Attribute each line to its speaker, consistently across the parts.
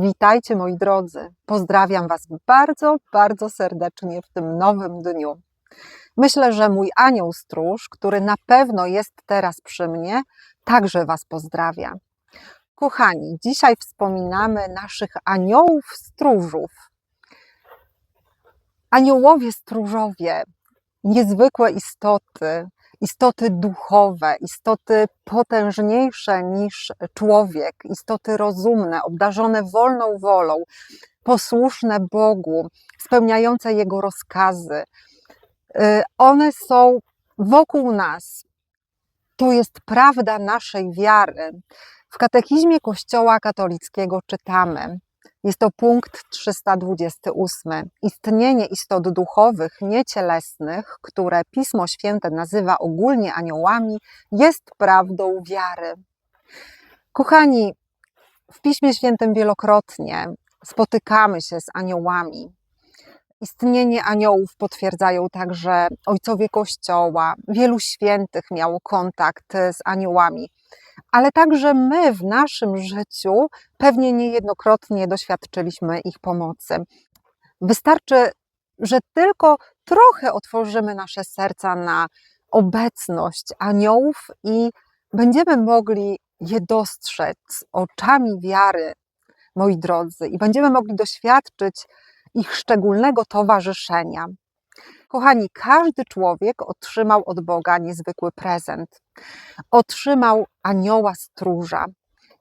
Speaker 1: Witajcie moi drodzy. Pozdrawiam Was bardzo, bardzo serdecznie w tym nowym dniu. Myślę, że mój anioł stróż, który na pewno jest teraz przy mnie, także Was pozdrawia. Kochani, dzisiaj wspominamy naszych aniołów stróżów. Aniołowie stróżowie, niezwykłe istoty, istoty duchowe, istoty potężniejsze niż człowiek, istoty rozumne, obdarzone wolną wolą, posłuszne Bogu, spełniające Jego rozkazy. Y, One są wokół nas. To jest prawda naszej wiary. W katechizmie Kościoła katolickiego czytamy, jest to punkt 328. Istnienie istot duchowych, niecielesnych, które Pismo Święte nazywa ogólnie aniołami, jest prawdą wiary. Kochani, w Piśmie Świętym wielokrotnie spotykamy się z aniołami. Istnienie aniołów potwierdzają także ojcowie Kościoła. Wielu świętych miało kontakt z aniołami ale także my w naszym życiu pewnie niejednokrotnie doświadczyliśmy ich pomocy. Wystarczy, że tylko trochę otworzymy nasze serca na obecność aniołów i będziemy mogli je dostrzec oczami wiary, moi drodzy, i będziemy mogli doświadczyć ich szczególnego towarzyszenia. Kochani, każdy człowiek otrzymał od Boga niezwykły prezent. Otrzymał anioła stróża.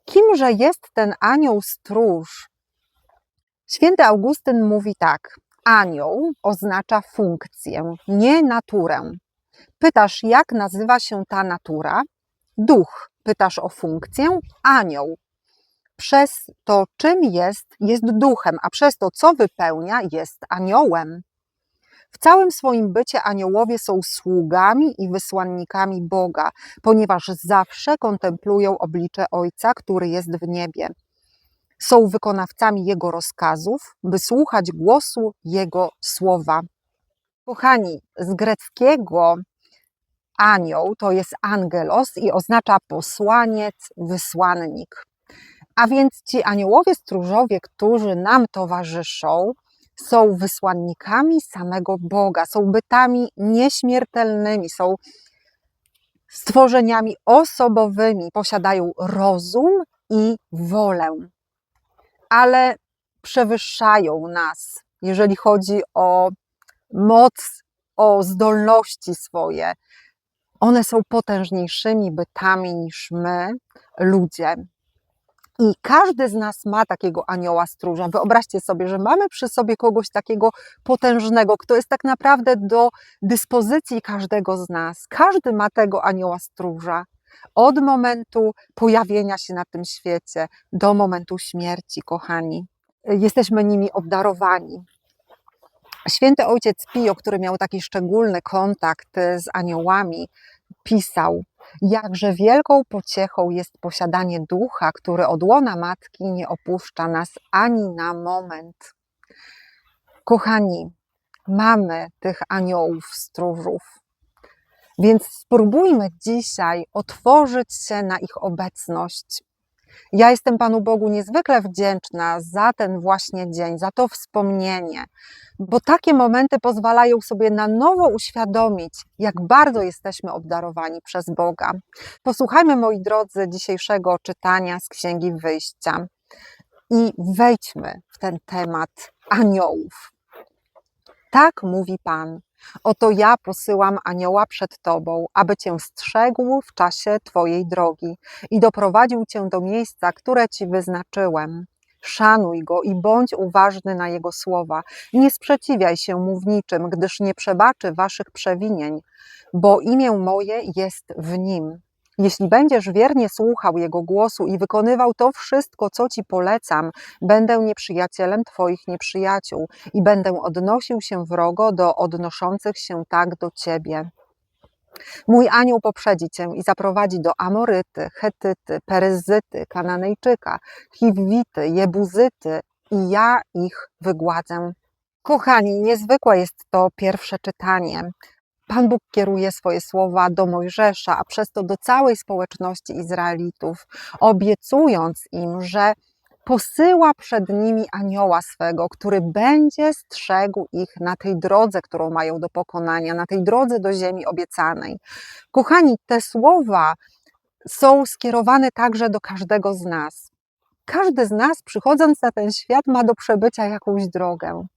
Speaker 1: Kimże jest ten anioł stróż? Święty Augustyn mówi tak: Anioł oznacza funkcję, nie naturę. Pytasz, jak nazywa się ta natura? Duch. Pytasz o funkcję? Anioł. Przez to, czym jest, jest duchem, a przez to, co wypełnia, jest aniołem. W całym swoim bycie aniołowie są sługami i wysłannikami Boga, ponieważ zawsze kontemplują oblicze Ojca, który jest w niebie. Są wykonawcami Jego rozkazów, by słuchać głosu Jego słowa. Kochani, z greckiego anioł to jest angelos i oznacza posłaniec, wysłannik. A więc ci aniołowie stróżowie, którzy nam towarzyszą, są wysłannikami samego Boga, są bytami nieśmiertelnymi, są stworzeniami osobowymi, posiadają rozum i wolę, ale przewyższają nas, jeżeli chodzi o moc, o zdolności swoje. One są potężniejszymi bytami niż my, ludzie. I każdy z nas ma takiego anioła stróża. Wyobraźcie sobie, że mamy przy sobie kogoś takiego potężnego, kto jest tak naprawdę do dyspozycji każdego z nas. Każdy ma tego anioła stróża. Od momentu pojawienia się na tym świecie do momentu śmierci, kochani. Jesteśmy nimi obdarowani. Święty ojciec Pio, który miał taki szczególny kontakt z aniołami, pisał: Jakże wielką pociechą jest posiadanie ducha, który od łona matki nie opuszcza nas ani na moment. Kochani, mamy tych aniołów stróżów, więc spróbujmy dzisiaj otworzyć się na ich obecność. Ja jestem Panu Bogu niezwykle wdzięczna za ten właśnie dzień, za to wspomnienie, bo takie momenty pozwalają sobie na nowo uświadomić, jak bardzo jesteśmy obdarowani przez Boga. Posłuchajmy, moi drodzy, dzisiejszego czytania z Księgi Wyjścia i wejdźmy w ten temat aniołów. Tak mówi Pan. Oto ja posyłam anioła przed Tobą, aby Cię strzegł w czasie Twojej drogi i doprowadził Cię do miejsca, które Ci wyznaczyłem. Szanuj go i bądź uważny na jego słowa. Nie sprzeciwiaj się mu w niczym, gdyż nie przebaczy waszych przewinień, bo imię moje jest w nim. Jeśli będziesz wiernie słuchał Jego głosu i wykonywał to wszystko, co Ci polecam, będę nieprzyjacielem Twoich nieprzyjaciół i będę odnosił się wrogo do odnoszących się tak do Ciebie. Mój anioł poprzedzi Cię i zaprowadzi do Amoryty, Chetyty, Peryzyty, Kananejczyka, Chiwity, Jebuzyty i ja ich wygładzę. Kochani, niezwykłe jest to pierwsze czytanie. Pan Bóg kieruje swoje słowa do Mojżesza, a przez to do całej społeczności Izraelitów, obiecując im, że posyła przed nimi anioła swego, który będzie strzegł ich na tej drodze, którą mają do pokonania, na tej drodze do ziemi obiecanej. Kochani, te słowa są skierowane także do każdego z nas. Każdy z nas, przychodząc na ten świat, ma do przebycia jakąś drogę.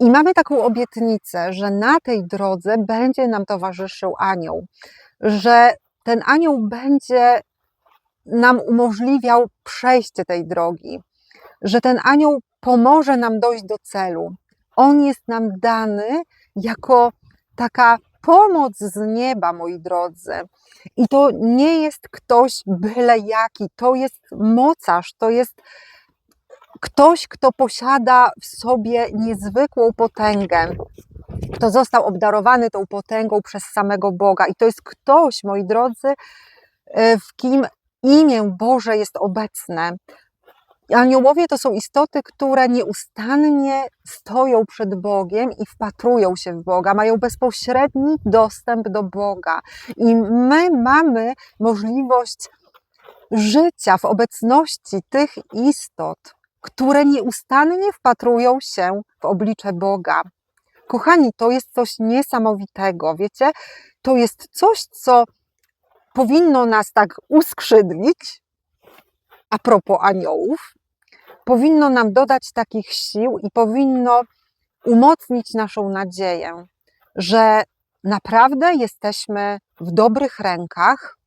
Speaker 1: I mamy taką obietnicę, że na tej drodze będzie nam towarzyszył anioł, że ten anioł będzie nam umożliwiał przejście tej drogi, że ten anioł pomoże nam dojść do celu. On jest nam dany jako taka pomoc z nieba, moi drodzy. I to nie jest ktoś byle jaki, to jest mocarz, to jest ktoś, kto posiada w sobie niezwykłą potęgę, kto został obdarowany tą potęgą przez samego Boga. I to jest ktoś, moi drodzy, e, w kim imię Boże jest obecne. Aniołowie to są istoty, które nieustannie stoją przed Bogiem i wpatrują się w Boga, mają bezpośredni dostęp do Boga. I my mamy możliwość życia w obecności tych istot, które nieustannie wpatrują się w oblicze Boga. Kochani, to jest coś niesamowitego, wiecie? To jest coś, co powinno nas tak uskrzydlić, a propos aniołów, powinno nam dodać takich sił i powinno umocnić naszą nadzieję, że naprawdę jesteśmy w dobrych rękach,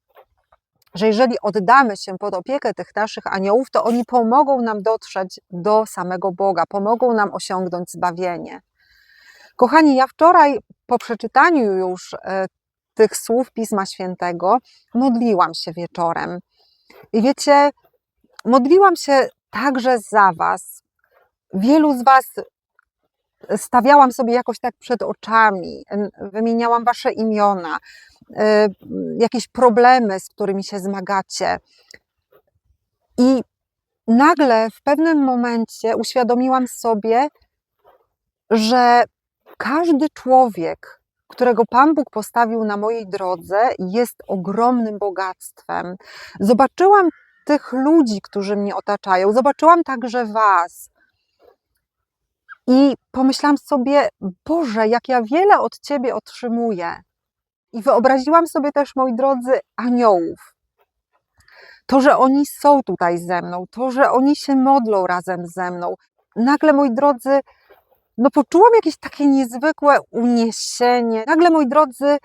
Speaker 1: że jeżeli oddamy się pod opiekę tych naszych aniołów, to oni pomogą nam dotrzeć do samego Boga, pomogą nam osiągnąć zbawienie. Kochani, ja wczoraj po przeczytaniu już e, tych słów Pisma Świętego modliłam się wieczorem. I wiecie, modliłam się także za Was. Wielu z Was stawiałam sobie jakoś tak przed oczami, wymieniałam Wasze imiona, e, jakieś problemy, z którymi się zmagacie. I nagle w pewnym momencie uświadomiłam sobie, że każdy człowiek, którego Pan Bóg postawił na mojej drodze, jest ogromnym bogactwem. Zobaczyłam tych ludzi, którzy mnie otaczają, zobaczyłam także Was. I pomyślałam sobie, Boże, jak ja wiele od Ciebie otrzymuję. I wyobraziłam sobie też, moi drodzy, aniołów. To, że oni są tutaj ze mną, to, że oni się modlą razem ze mną. Nagle, moi drodzy, no poczułam jakieś takie niezwykłe uniesienie. Nagle, moi drodzy,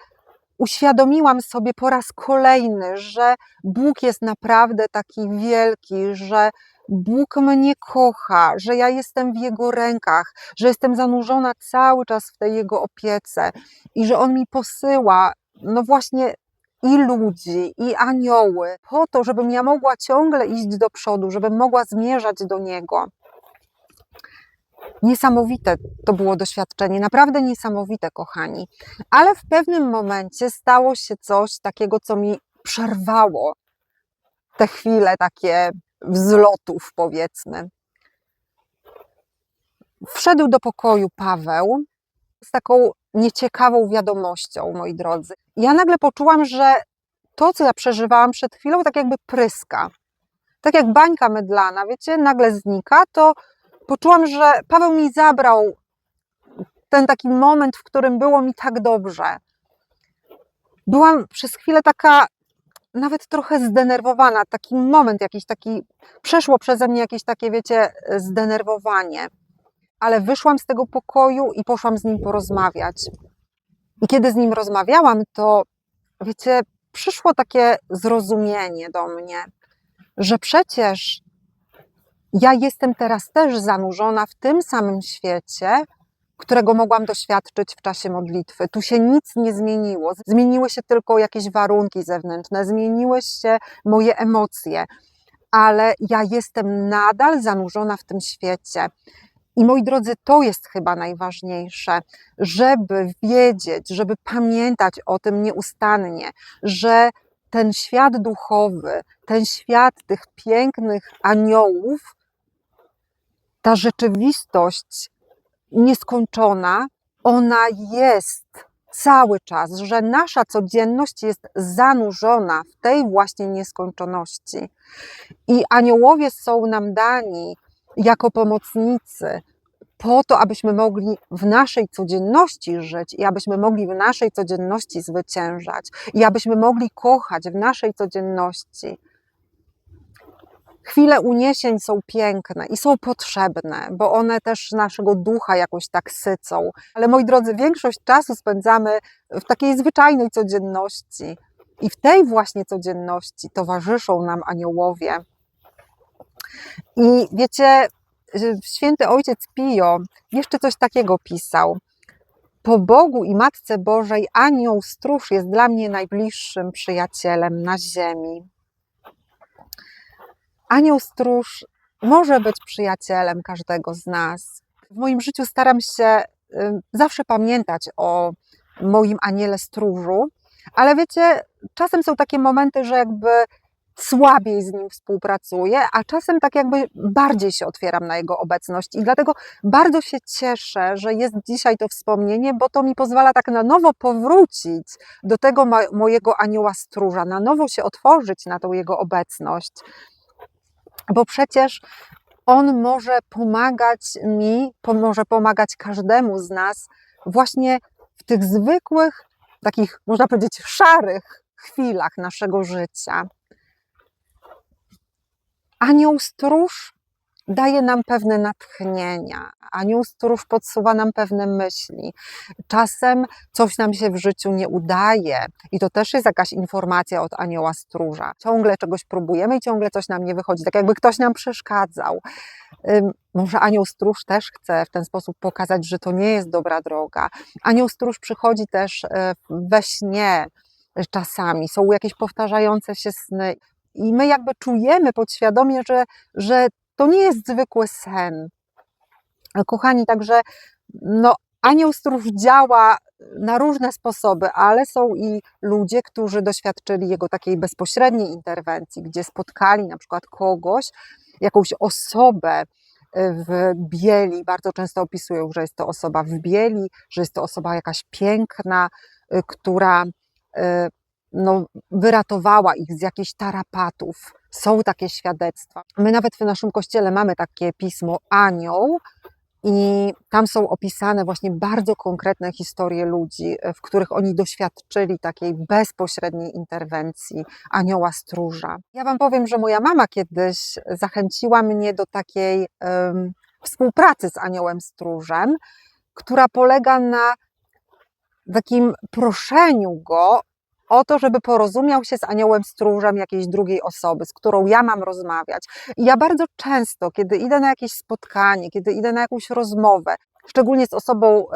Speaker 1: uświadomiłam sobie po raz kolejny, że Bóg jest naprawdę taki wielki, że Bóg mnie kocha, że ja jestem w Jego rękach, że jestem zanurzona cały czas w tej Jego opiece i że On mi posyła, no właśnie, i ludzi, i anioły, po to, żebym ja mogła ciągle iść do przodu, żebym mogła zmierzać do Niego. Niesamowite to było doświadczenie, naprawdę niesamowite, kochani. Ale w pewnym momencie stało się coś takiego, co mi przerwało te chwile takie wzlotów, powiedzmy. Wszedł do pokoju Paweł z taką nieciekawą wiadomością, moi drodzy. Ja nagle poczułam, że to, co ja przeżywałam przed chwilą, tak jakby pryska. Tak jak bańka mydlana, wiecie, nagle znika, to poczułam, że Paweł mi zabrał ten taki moment, w którym było mi tak dobrze. Byłam przez chwilę taka nawet trochę zdenerwowana, taki moment jakiś taki, przeszło przeze mnie jakieś takie, wiecie, zdenerwowanie. Ale wyszłam z tego pokoju i poszłam z nim porozmawiać. I kiedy z nim rozmawiałam, to wiecie, przyszło takie zrozumienie do mnie, że przecież ja jestem teraz też zanurzona w tym samym świecie, którego mogłam doświadczyć w czasie modlitwy. Tu się nic nie zmieniło. Zmieniły się tylko jakieś warunki zewnętrzne, zmieniły się moje emocje, ale ja jestem nadal zanurzona w tym świecie. I moi drodzy, to jest chyba najważniejsze, żeby wiedzieć, żeby pamiętać o tym nieustannie, że ten świat duchowy, ten świat tych pięknych aniołów, ta rzeczywistość nieskończona, ona jest cały czas, że nasza codzienność jest zanurzona w tej właśnie nieskończoności. I aniołowie są nam dani jako pomocnicy po to, abyśmy mogli w naszej codzienności żyć i abyśmy mogli w naszej codzienności zwyciężać i abyśmy mogli kochać w naszej codzienności. Chwile uniesień są piękne i są potrzebne, bo one też naszego ducha jakoś tak sycą. Ale moi drodzy, większość czasu spędzamy w takiej zwyczajnej codzienności. I w tej właśnie codzienności towarzyszą nam aniołowie. I wiecie, święty ojciec Pio jeszcze coś takiego pisał. Po Bogu i Matce Bożej anioł stróż jest dla mnie najbliższym przyjacielem na ziemi. Anioł stróż może być przyjacielem każdego z nas. W moim życiu staram się zawsze pamiętać o moim aniele stróżu, ale wiecie, czasem są takie momenty, że jakby słabiej z nim współpracuję, a czasem tak jakby bardziej się otwieram na jego obecność. I dlatego bardzo się cieszę, że jest dzisiaj to wspomnienie, bo to mi pozwala tak na nowo powrócić do tego mojego anioła stróża, na nowo się otworzyć na tą jego obecność. Bo przecież on może pomagać mi, może pomagać każdemu z nas właśnie w tych zwykłych, takich, można powiedzieć, szarych chwilach naszego życia. Anioł stróż daje nam pewne natchnienia. Anioł stróż podsuwa nam pewne myśli. Czasem coś nam się w życiu nie udaje i to też jest jakaś informacja od anioła stróża. Ciągle czegoś próbujemy i ciągle coś nam nie wychodzi, tak jakby ktoś nam przeszkadzał. Może anioł stróż też chce w ten sposób pokazać, że to nie jest dobra droga. Anioł stróż przychodzi też e, we śnie czasami, są jakieś powtarzające się sny. I my jakby czujemy podświadomie, że, że to nie jest zwykły sen. Kochani, także no, anioł stróż działa na różne sposoby, ale są i ludzie, którzy doświadczyli jego takiej bezpośredniej interwencji, gdzie spotkali na przykład kogoś, jakąś osobę w bieli. Bardzo często opisują, że jest to osoba w bieli, że jest to osoba jakaś piękna, która no, wyratowała ich z jakichś tarapatów. Są takie świadectwa. My nawet w naszym kościele mamy takie pismo Anioł, i tam są opisane właśnie bardzo konkretne historie ludzi, w których oni doświadczyli takiej bezpośredniej interwencji anioła stróża. Ja Wam powiem, że moja mama kiedyś zachęciła mnie do takiej um, współpracy z aniołem stróżem, która polega na takim proszeniu go o to, żeby porozumiał się z aniołem stróżem jakiejś drugiej osoby, z którą ja mam rozmawiać. I ja bardzo często, kiedy idę na jakieś spotkanie, kiedy idę na jakąś rozmowę, szczególnie z osobą,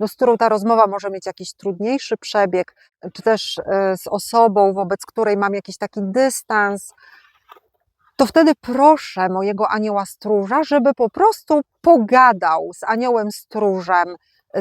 Speaker 1: no, z którą ta rozmowa może mieć jakiś trudniejszy przebieg, czy też e, z osobą, wobec której mam jakiś taki dystans, to wtedy proszę mojego anioła stróża, żeby po prostu pogadał z aniołem stróżem,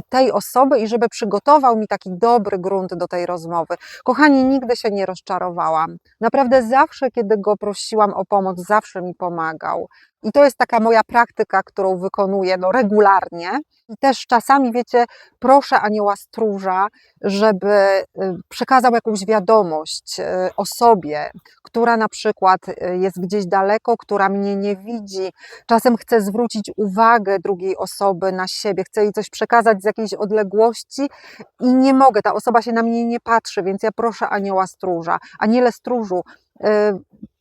Speaker 1: tej osoby i żeby przygotował mi taki dobry grunt do tej rozmowy. Kochani, nigdy się nie rozczarowałam. Naprawdę zawsze, kiedy go prosiłam o pomoc, zawsze mi pomagał. I to jest taka moja praktyka, którą wykonuję no, regularnie. I też czasami, wiecie, proszę anioła stróża, żeby y, przekazał jakąś wiadomość y, osobie, która na przykład y, jest gdzieś daleko, która mnie nie widzi. Czasem chcę zwrócić uwagę drugiej osoby na siebie, chcę jej coś przekazać z jakiejś odległości i nie mogę, ta osoba się na mnie nie patrzy, więc ja proszę anioła stróża. Aniele stróżu,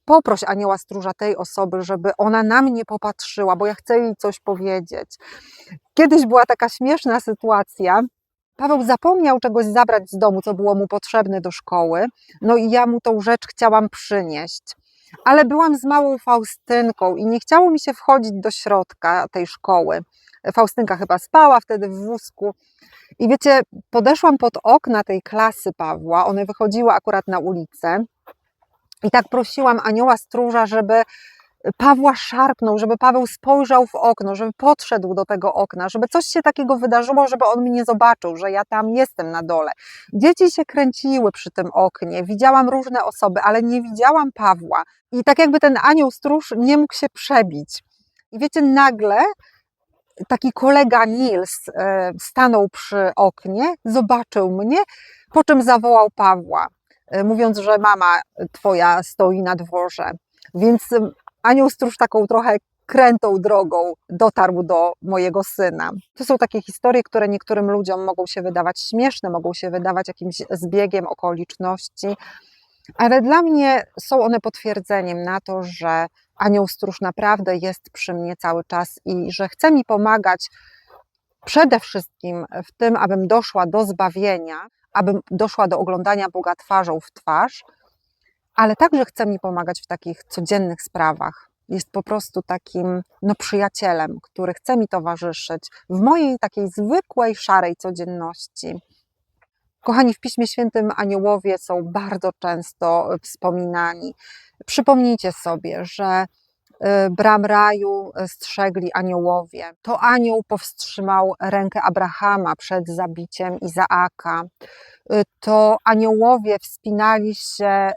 Speaker 1: poproś anioła stróża tej osoby, żeby ona na mnie popatrzyła, bo ja chcę jej coś powiedzieć. Kiedyś była taka śmieszna sytuacja. Paweł zapomniał czegoś zabrać z domu, co było mu potrzebne do szkoły, no i ja mu tą rzecz chciałam przynieść. Ale byłam z małą Faustynką i nie chciało mi się wchodzić do środka tej szkoły. Faustynka chyba spała wtedy w wózku. I wiecie, podeszłam pod okna tej klasy Pawła, one wychodziły akurat na ulicę i tak prosiłam anioła stróża, żeby Pawła szarpnął, żeby Paweł spojrzał w okno, żeby podszedł do tego okna, żeby coś się takiego wydarzyło, żeby on mnie zobaczył, że ja tam jestem na dole. Dzieci się kręciły przy tym oknie, widziałam różne osoby, ale nie widziałam Pawła. I tak jakby ten anioł stróż nie mógł się przebić. I wiecie, nagle taki kolega Nils e, stanął przy oknie, zobaczył mnie, po czym zawołał Pawła, mówiąc, że mama twoja stoi na dworze. Więc em, anioł stróż taką trochę krętą drogą dotarł do mojego syna. To są takie historie, które niektórym ludziom mogą się wydawać śmieszne, mogą się wydawać jakimś zbiegiem okoliczności, ale dla mnie są one potwierdzeniem na to, że anioł stróż naprawdę jest przy mnie cały czas i że chce mi pomagać przede wszystkim w tym, abym doszła do zbawienia, abym doszła do oglądania Boga twarzą w twarz, ale także chce mi pomagać w takich codziennych sprawach. Jest po prostu takim no, przyjacielem, który chce mi towarzyszyć w mojej takiej zwykłej, szarej codzienności. Kochani, w Piśmie Świętym aniołowie są bardzo często wspominani. Przypomnijcie sobie, że bram raju strzegli aniołowie. To anioł powstrzymał rękę Abrahama przed zabiciem Izaaka. Y, To aniołowie wspinali się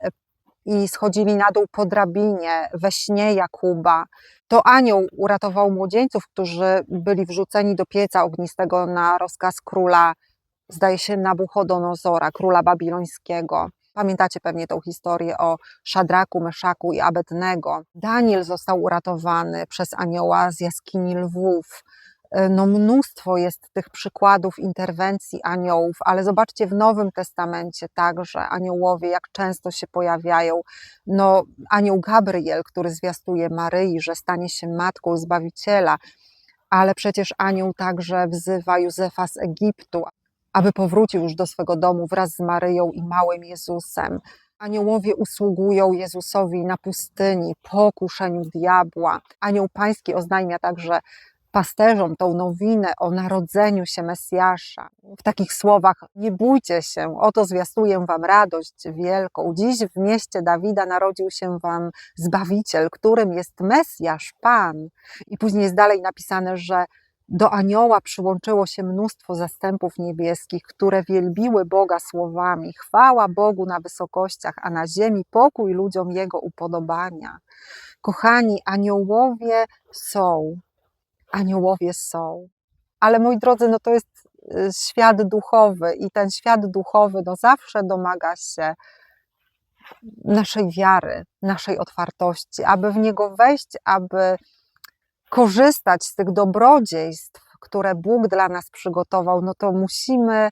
Speaker 1: i schodzili na dół po drabinie we śnie Jakuba. To anioł uratował młodzieńców, którzy byli wrzuceni do pieca ognistego na rozkaz króla, zdaje się, Nabuchodonozora, króla babilońskiego. Pamiętacie pewnie tą historię o Szadraku, Meszaku i Abednego. Daniel został uratowany przez anioła z jaskini lwów. No, mnóstwo jest tych przykładów interwencji aniołów, ale zobaczcie w Nowym Testamencie także aniołowie, jak często się pojawiają. No, anioł Gabriel, który zwiastuje Maryi, że stanie się matką Zbawiciela, ale przecież anioł także wzywa Józefa z Egiptu, aby powrócił już do swego domu wraz z Maryją i małym Jezusem. Aniołowie usługują Jezusowi na pustyni po kuszeniu diabła. Anioł Pański oznajmia także pasterzom tą nowinę o narodzeniu się Mesjasza. W takich słowach: Nie bójcie się, oto zwiastuję wam radość wielką. Dziś w mieście Dawida narodził się wam Zbawiciel, którym jest Mesjasz, Pan. I później jest dalej napisane, że do anioła przyłączyło się mnóstwo zastępów niebieskich, które wielbiły Boga słowami: Chwała Bogu na wysokościach, a na ziemi pokój ludziom jego upodobania. Kochani, aniołowie są, aniołowie są. Ale moi drodzy, no to jest y, świat duchowy i ten świat duchowy no zawsze domaga się naszej wiary, naszej otwartości, aby w niego wejść, aby korzystać z tych dobrodziejstw, które Bóg dla nas przygotował, no to musimy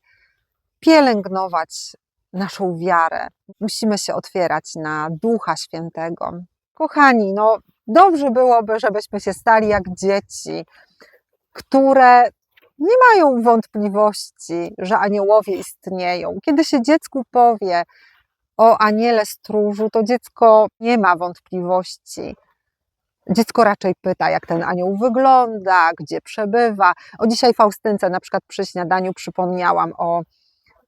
Speaker 1: pielęgnować naszą wiarę. Musimy się otwierać na Ducha Świętego. Kochani, no dobrze byłoby, żebyśmy się stali jak dzieci, które nie mają wątpliwości, że aniołowie istnieją. Kiedy się dziecku powie o aniele stróżu, to dziecko nie ma wątpliwości. Dziecko raczej pyta, jak ten anioł wygląda, gdzie przebywa. O dzisiaj Faustynce na przykład przy śniadaniu przypomniałam o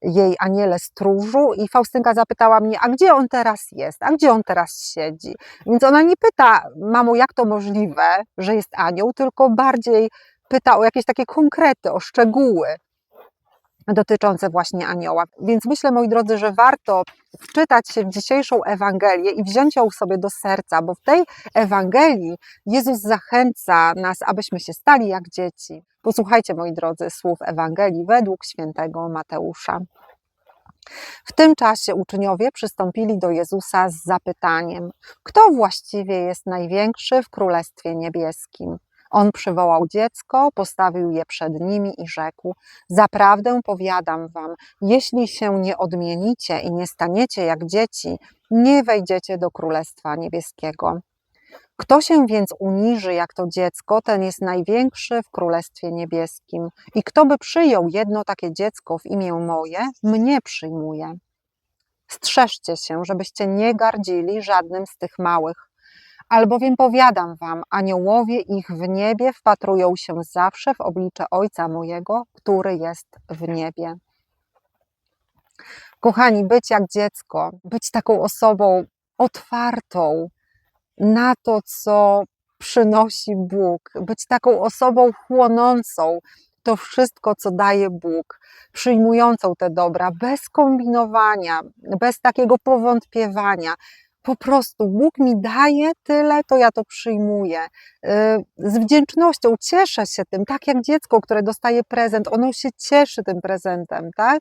Speaker 1: jej aniele stróżu i Faustynka zapytała mnie, a gdzie on teraz jest, a gdzie on teraz siedzi. Więc ona nie pyta, mamo, jak to możliwe, że jest anioł, tylko bardziej pyta o jakieś takie konkrety, o szczegóły dotyczące właśnie anioła. Więc myślę, moi drodzy, że warto wczytać się w dzisiejszą Ewangelię i wziąć ją sobie do serca, bo w tej Ewangelii Jezus zachęca nas, abyśmy się stali jak dzieci. Posłuchajcie, moi drodzy, słów Ewangelii według świętego Mateusza. W tym czasie uczniowie przystąpili do Jezusa z zapytaniem: Kto właściwie jest największy w Królestwie Niebieskim? On przywołał dziecko, postawił je przed nimi i rzekł: Zaprawdę powiadam wam, jeśli się nie odmienicie i nie staniecie jak dzieci, nie wejdziecie do Królestwa Niebieskiego. Kto się więc uniży jak to dziecko, ten jest największy w Królestwie Niebieskim. I kto by przyjął jedno takie dziecko w imię moje, mnie przyjmuje. Strzeżcie się, żebyście nie gardzili żadnym z tych małych, albowiem powiadam wam, aniołowie ich w niebie wpatrują się zawsze w oblicze Ojca mojego, który jest w niebie. Kochani, być jak dziecko, być taką osobą otwartą na to, co przynosi Bóg, być taką osobą chłonącą to wszystko, co daje Bóg, przyjmującą te dobra, bez kombinowania, bez takiego powątpiewania, Po prostu Bóg mi daje tyle, to ja to przyjmuję. Y, Z wdzięcznością cieszę się tym, tak jak dziecko, które dostaje prezent, ono się cieszy tym prezentem, tak?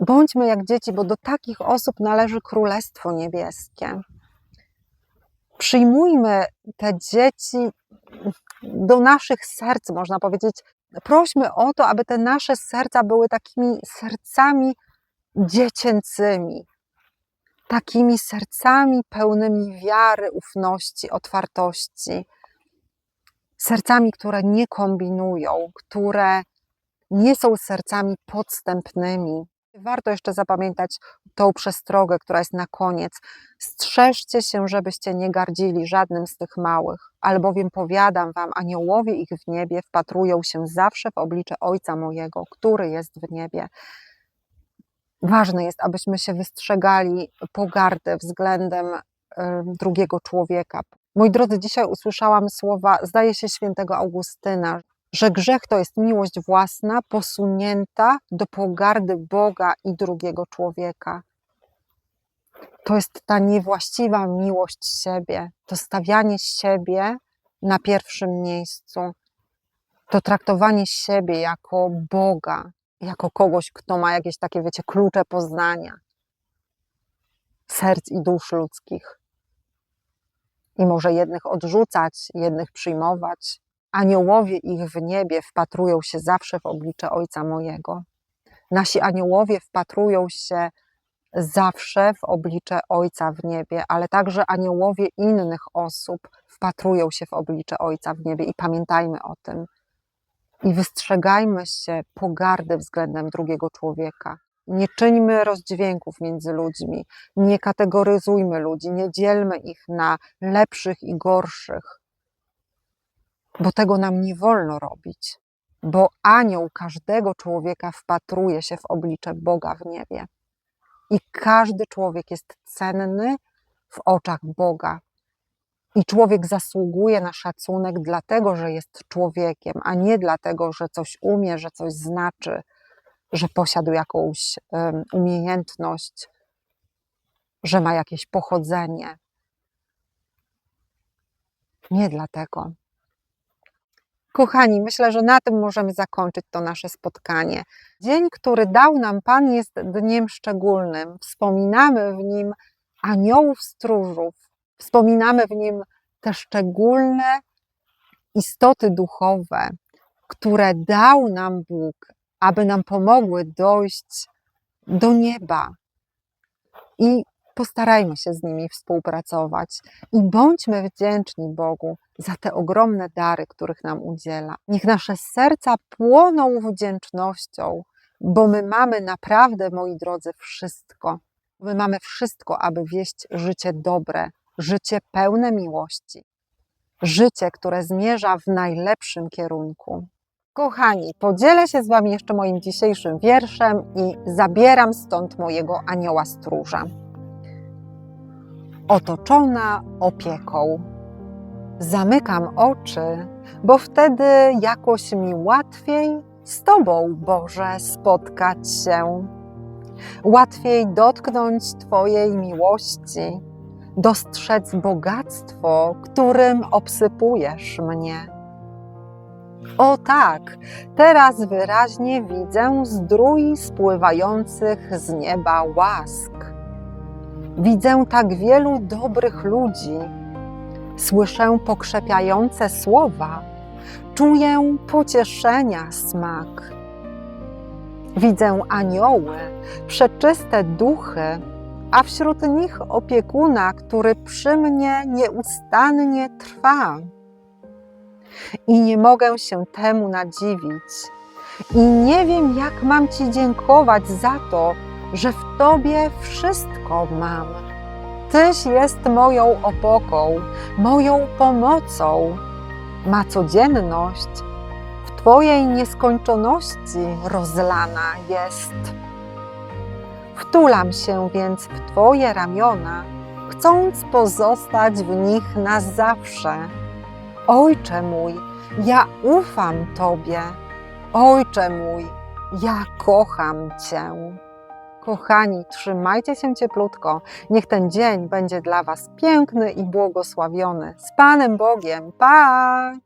Speaker 1: Bądźmy jak dzieci, bo do takich osób należy Królestwo Niebieskie. Przyjmujmy te dzieci do naszych serc, można powiedzieć. Prośmy o to, aby te nasze serca były takimi sercami dziecięcymi, takimi sercami pełnymi wiary, ufności, otwartości, sercami, które nie kombinują, które nie są sercami podstępnymi. Warto jeszcze zapamiętać tą przestrogę, która jest na koniec. Strzeżcie się, żebyście nie gardzili żadnym z tych małych, albowiem powiadam wam, aniołowie ich w niebie wpatrują się zawsze w oblicze Ojca mojego, który jest w niebie. Ważne jest, abyśmy się wystrzegali pogardy względem drugiego człowieka. Moi drodzy, dzisiaj usłyszałam słowa, zdaje się, świętego Augustyna, że grzech to jest miłość własna, posunięta do pogardy Boga i drugiego człowieka. To jest ta niewłaściwa miłość siebie, to stawianie siebie na pierwszym miejscu, to traktowanie siebie jako Boga, jako kogoś, kto ma jakieś takie, wiecie, klucze poznania serc i dusz ludzkich. I może jednych odrzucać, jednych przyjmować. Aniołowie ich w niebie wpatrują się zawsze w oblicze Ojca mojego. Nasi aniołowie wpatrują się zawsze w oblicze Ojca w niebie, ale także aniołowie innych osób wpatrują się w oblicze Ojca w niebie i pamiętajmy o tym. I wystrzegajmy się pogardy względem drugiego człowieka. Nie czyńmy rozdźwięków między ludźmi, nie kategoryzujmy ludzi, nie dzielmy ich na lepszych i gorszych, bo tego nam nie wolno robić, bo anioł każdego człowieka wpatruje się w oblicze Boga w niebie. I każdy człowiek jest cenny w oczach Boga. I człowiek zasługuje na szacunek dlatego, że jest człowiekiem, a nie dlatego, że coś umie, że coś znaczy, że posiadł jakąś um, umiejętność, że ma jakieś pochodzenie. Nie dlatego. Kochani, myślę, że na tym możemy zakończyć to nasze spotkanie. Dzień, który dał nam Pan, jest dniem szczególnym. Wspominamy w nim aniołów stróżów, wspominamy w nim te szczególne istoty duchowe, które dał nam Bóg, aby nam pomogły dojść do nieba. I postarajmy się z nimi współpracować i bądźmy wdzięczni Bogu za te ogromne dary, których nam udziela. Niech nasze serca płoną wdzięcznością, bo my mamy naprawdę, moi drodzy, wszystko. My mamy wszystko, aby wieść życie dobre, życie pełne miłości, życie, które zmierza w najlepszym kierunku. Kochani, podzielę się z Wami jeszcze moim dzisiejszym wierszem i zabieram stąd mojego anioła stróża. Otoczona opieką. Zamykam oczy, bo wtedy jakoś mi łatwiej z Tobą, Boże, spotkać się. Łatwiej dotknąć Twojej miłości, dostrzec bogactwo, którym obsypujesz mnie. O tak, teraz wyraźnie widzę zdrój spływających z nieba łask. Widzę tak wielu dobrych ludzi, słyszę pokrzepiające słowa, czuję pocieszenia smak. Widzę anioły, przeczyste duchy, a wśród nich opiekuna, który przy mnie nieustannie trwa. I nie mogę się temu nadziwić. I nie wiem, jak mam Ci dziękować za to, że w Tobie wszystko mam. Tyś jest moją opoką, moją pomocą. Ma codzienność w Twojej nieskończoności rozlana jest. Wtulam się więc w Twoje ramiona, chcąc pozostać w nich na zawsze. Ojcze mój, ja ufam Tobie. Ojcze mój, ja kocham Cię. Kochani, trzymajcie się cieplutko. Niech ten dzień będzie dla Was piękny i błogosławiony. Z Panem Bogiem. Pa!